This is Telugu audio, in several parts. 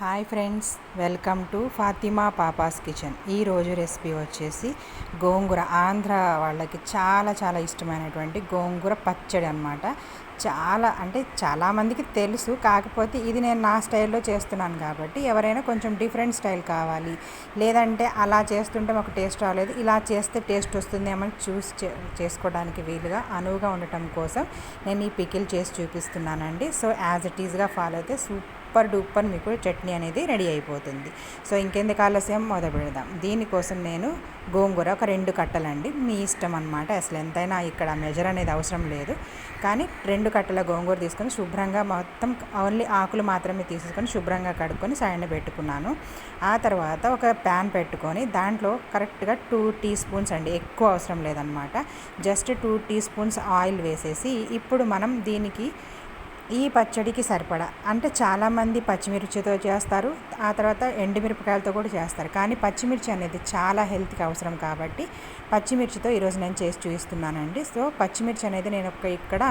Hi friends welcome to Fatima papa's kitchen. ఈరోజు రెసిపీ వచ్చేసి గోంగూర. ఆంధ్ర వాళ్ళకి చాలా చాలా ఇష్టమైనటువంటి గోంగూర పచ్చడి అనమాట చాలా అంటే చాలామందికి తెలుసు కాకపోతే ఇది నేను నా స్టైల్లో చేస్తున్నాను కాబట్టి ఎవరైనా కొంచెం డిఫరెంట్ స్టైల్ కావాలి. లేదంటే అలా చేస్తుంటే మాకు టేస్ట్ రాలేదు ఇలా చేస్తే టేస్ట్ వస్తుందేమని చూసి చేసుకోవడానికి వీలుగా అనువుగా ఉండటం కోసం నేను ఈ పికిల్ చేసి చూపిస్తున్నానండి. సో యాజ్ ఇట్ ఈజ్గా ఫాలో అయితే సూపర్ సూపర్ డూపర్ మీకు చట్నీ అనేది రెడీ అయిపోతుంది. సో ఇంకెందుకు ఆలస్యం? మొదలు పెడదాం. దీనికోసం నేను గోంగూర ఒక రెండు కట్టలండి. మీ ఇష్టం అనమాట అసలు ఎంతైనా ఇక్కడ మెజర్ అనేది అవసరం లేదు. కానీ రెండు కట్టల గోంగూర తీసుకొని శుభ్రంగా మొత్తం ఓన్లీ ఆకులు మాత్రమే తీసుకొని శుభ్రంగా కడుక్కొని సైడ్ పెట్టుకున్నాను. ఆ తర్వాత ఒక ప్యాన్ పెట్టుకొని దాంట్లో కరెక్ట్గా టూ టీ స్పూన్స్ అండి. ఎక్కువ అవసరం లేదనమాట just two teaspoons oil వేసేసి ఇప్పుడు మనం దీనికి ఈ పచ్చడికి సరిపడా. అంటే చాలామంది పచ్చిమిర్చితో చేస్తారు ఆ తర్వాత ఎండుమిరపకాయలతో కూడా చేస్తారు. కానీ పచ్చిమిర్చి అనేది చాలా హెల్త్కి అవసరం కాబట్టి పచ్చిమిర్చితో ఈరోజు నేను చేసి చూపిస్తున్నానండి. సో పచ్చిమిర్చి అనేది నేను ఒక ఇక్కడ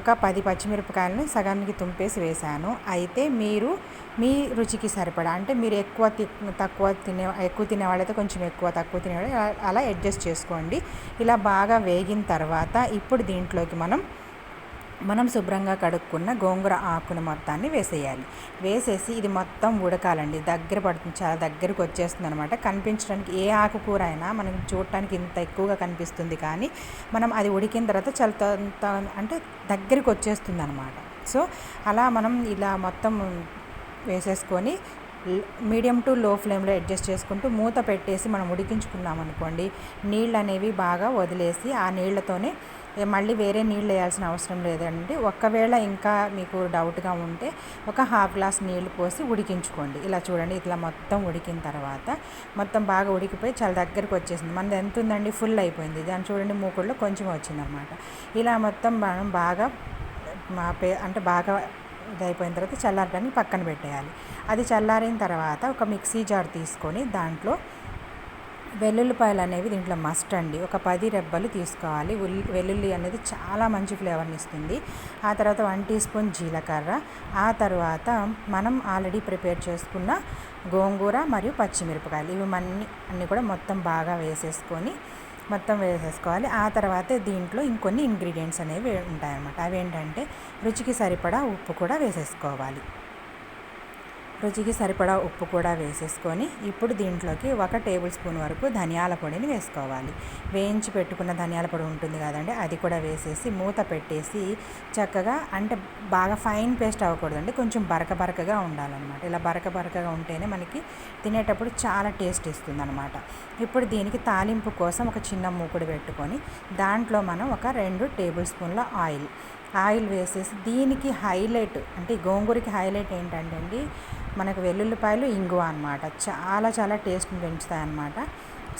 ఒక పది పచ్చిమిరపకాయలను సగానికి తుంపేసి వేశాను. అయితే మీరు మీ రుచికి సరిపడా. అంటే మీరు ఎక్కువ తక్కువ తినే ఎక్కువ తినేవాళ్ళైతే కొంచెం ఎక్కువ తక్కువ తినేవాళ్ళు అలా అడ్జస్ట్ చేసుకోండి. ఇలా బాగా వేగిన తర్వాత ఇప్పుడు దీంట్లోకి మనం మనం శుభ్రంగా కడుక్కున్న గోంగూర ఆకును మొత్తాన్ని వేసేయాలి. వేసేసి ఇది మొత్తం ఉడకాలండి. దగ్గర పడుతుంది చాలా దగ్గరకు వచ్చేస్తుంది అనమాట కనిపించడానికి ఏ ఆకుకూర అయినా మనం చూడటానికి ఇంత ఎక్కువగా కనిపిస్తుంది కానీ మనం అది ఉడికిన తర్వాత చాలా అంటే దగ్గరికి వచ్చేస్తుంది అనమాట సో అలా మనం ఇలా మొత్తం వేసేసుకొని మీడియం టు లో ఫ్లేమ్లో అడ్జస్ట్ చేసుకుంటూ మూత పెట్టేసి మనం ఉడికించుకున్నాం అనుకోండి నీళ్ళు అనేవి బాగా వదిలేసి ఆ నీళ్ళతోనే మళ్ళీ వేరే నీళ్ళు వేయాల్సిన అవసరం లేదండి. ఒకవేళ ఇంకా మీకు డౌట్గా ఉంటే ఒక హాఫ్ గ్లాస్ నీళ్ళు పోసి ఉడికించుకోండి. ఇలా చూడండి ఇట్లా మొత్తం ఉడికిన తర్వాత మొత్తం బాగా ఉడికిపోయి చాలా దగ్గరికి వచ్చేసింది. మనది ఎంత ఉందండి? ఫుల్ అయిపోయింది. దాన్ని చూడండి మూకుడులో కొంచెం వచ్చిందనమాట. ఇలా మొత్తం మనం బాగా మా పే అంటే బాగా ఇదైపోయిన తర్వాత చల్లారడానికి పక్కన పెట్టేయాలి. అది చల్లారిన తర్వాత ఒక మిక్సీ జార్ తీసుకొని దాంట్లో వెల్లుల్లిపాయలు అనేవి దీంట్లో మస్ట్ అండి. ఒక పది రెబ్బలు తీసుకోవాలి. వెల్లుల్లి అనేది చాలా మంచి ఫ్లేవర్ని ఇస్తుంది. ఆ తర్వాత వన్ టీ స్పూన్ జీలకర్ర. ఆ తర్వాత మనం ఆల్రెడీ ప్రిపేర్ చేసుకున్న గోంగూర మరియు పచ్చిమిరపకాయలు. ఇవి అన్ని అన్నీ కూడా మొత్తం బాగా వేసేసుకొని మొత్తం వేసేసుకోవాలి. ఆ తర్వాత దీంట్లో ఇంకొన్ని ఇంగ్రీడియంట్స్ అనేవి ఉంటాయన్నమాట. అవి ఏంటంటే రుచికి సరిపడా ఉప్పు కూడా వేసేసుకోవాలి. రుచికి సరిపడా ఉప్పు కూడా వేసేసుకొని ఇప్పుడు దీంట్లోకి ఒక టేబుల్ స్పూన్ వరకు ధనియాల పొడిని వేసుకోవాలి. వేయించి పెట్టుకున్న ధనియాల పొడి ఉంటుంది కదండి అది కూడా వేసేసి మూత పెట్టేసి చక్కగా అంటే బాగా ఫైన్ పేస్ట్ అవ్వకూడదండి కొంచెం బరక బరకగా ఉండాలన్నమాట. ఇలా బరక బరకగా ఉంటేనే మనకి తినేటప్పుడు చాలా టేస్ట్ ఇస్తుంది అనమాట ఇప్పుడు దీనికి తాలింపు కోసం ఒక చిన్న మూకుడు పెట్టుకొని దాంట్లో మనం ఒక రెండు టేబుల్ స్పూన్ల ఆయిల్ ఆయిల్ వేసేసి దీనికి హైలైట్ అంటే గోంగూరకి హైలైట్ ఏంటంటే అండి మనకు వెల్లుల్లిపాయలు ఇంగువ అనమాట చాలా చాలా టేస్ట్ని పెంచుతాయి అన్నమాట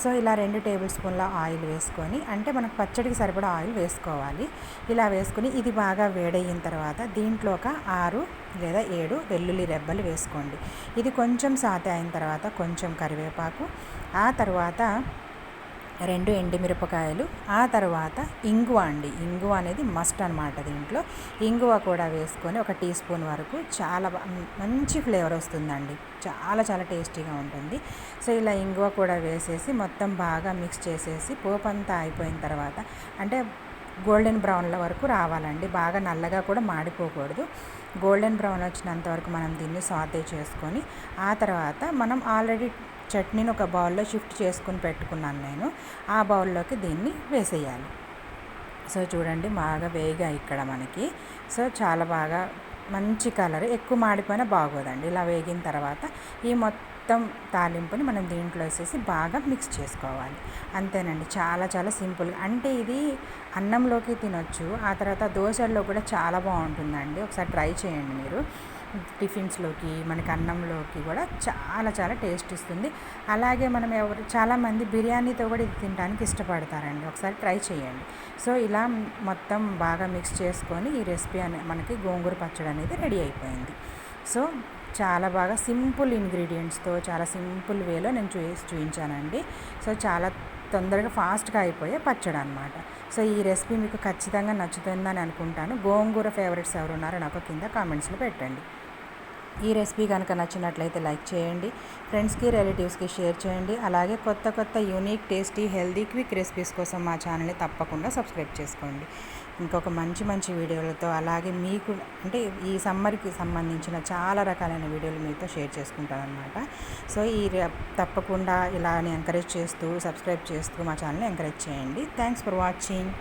సో ఇలా రెండు టేబుల్ స్పూన్ల ఆయిల్ వేసుకొని అంటే మనకు పచ్చడికి సరిపడా ఆయిల్ వేసుకోవాలి. ఇలా వేసుకొని ఇది బాగా వేడయిన తర్వాత దీంట్లో ఒక ఆరు లేదా ఏడు వెల్లుల్లి రెబ్బలు వేసుకోండి. ఇది కొంచెం సాతే అయిన తర్వాత కొంచెం కరివేపాకు ఆ తర్వాత రెండు ఎండుమిరపకాయలు ఆ తర్వాత ఇంగువ అండి. ఇంగువ అనేది మస్ట్ అనమాట దీంట్లో. ఇంగువ కూడా వేసుకొని ఒక టీ స్పూన్ వరకు చాలా మంచి ఫ్లేవర్ వస్తుందండి. చాలా చాలా టేస్టీగా ఉంటుంది. సో ఇలా ఇంగువ కూడా వేసేసి మొత్తం బాగా మిక్స్ చేసేసి పోపు అంతా అయిపోయిన తర్వాత అంటే గోల్డెన్ బ్రౌన్ల వరకు రావాలండి. బాగా నల్లగా కూడా మాడిపోకూడదు. గోల్డెన్ బ్రౌన్ వచ్చినంత వరకు మనం దీన్ని సాతే చేసుకొని ఆ తర్వాత మనం ఆల్రెడీ చట్నీని ఒక బౌల్లో షిఫ్ట్ చేసుకుని పెట్టుకున్నాను నేను. ఆ బౌల్లోకి దీన్ని వేసేయాలి. సో చూడండి బాగా వేగా ఇక్కడ మనకి. సో చాలా బాగా మంచి కలర్. ఎక్కువ మాడిపోయినా బాగోదండి. ఇలా వేగిన తర్వాత ఈ మొత్తం తాలింపుని మనం దీంట్లో వేసేసి బాగా మిక్స్ చేసుకోవాలి. అంతేనండి. చాలా చాలా సింపుల్ అంటే ఇది అన్నంలోకి తినొచ్చు. ఆ తర్వాత దోశల్లో కూడా చాలా బాగుంటుందండి. ఒకసారి ట్రై చేయండి మీరు. టిఫిన్స్లోకి మనకి అన్నంలోకి కూడా చాలా చాలా టేస్ట్ ఇస్తుంది. అలాగే మనం ఎవరు చాలామంది బిర్యానీతో కూడా ఇది తినడానికి ఇష్టపడతారండి. ఒకసారి ట్రై చేయండి. సో ఇలా మొత్తం బాగా మిక్స్ చేసుకొని ఈ రెసిపీ అనే మనకి గోంగూర పచ్చడి అనేది రెడీ అయిపోయింది. సో చాలా బాగా సింపుల్ ఇంగ్రీడియంట్స్తో చాలా సింపుల్ వేలో నేను చూసి చూపించానండి సో చాలా తొందరగా ఫాస్ట్గా అయిపోయే పచ్చడి అనమాట సో ఈ రెసిపీ మీకు ఖచ్చితంగా నచ్చుతుందని అనుకుంటాను. గోంగూర ఫేవరెట్స్ ఎవరు ఉన్నారో నాకు కింద కామెంట్స్లో పెట్టండి. ఈ రెసిపీ కనుక నచ్చినట్లయితే లైక్ చేయండి ఫ్రెండ్స్కి రిలేటివ్స్కి షేర్ చేయండి అలాగే కొత్త కొత్త unique tasty healthy quick recipes కోసం మా ఛానల్ని తప్పకుండా సబ్స్క్రైబ్ చేసుకోండి. ఇంకొక మంచి మంచి వీడియోలతో అలాగే మీకు అంటే ఈ సమ్మర్కి సంబంధించిన చాలా రకాలైన వీడియోలు మీతో షేర్ చేసుకుంటాను అనమాట సో ఈ తప్పకుండా ఇలా ఎంకరేజ్ చేస్తూ సబ్స్క్రైబ్ చేస్తూ మా ఛానల్ని ఎంకరేజ్ చేయండి. Thanks for watching.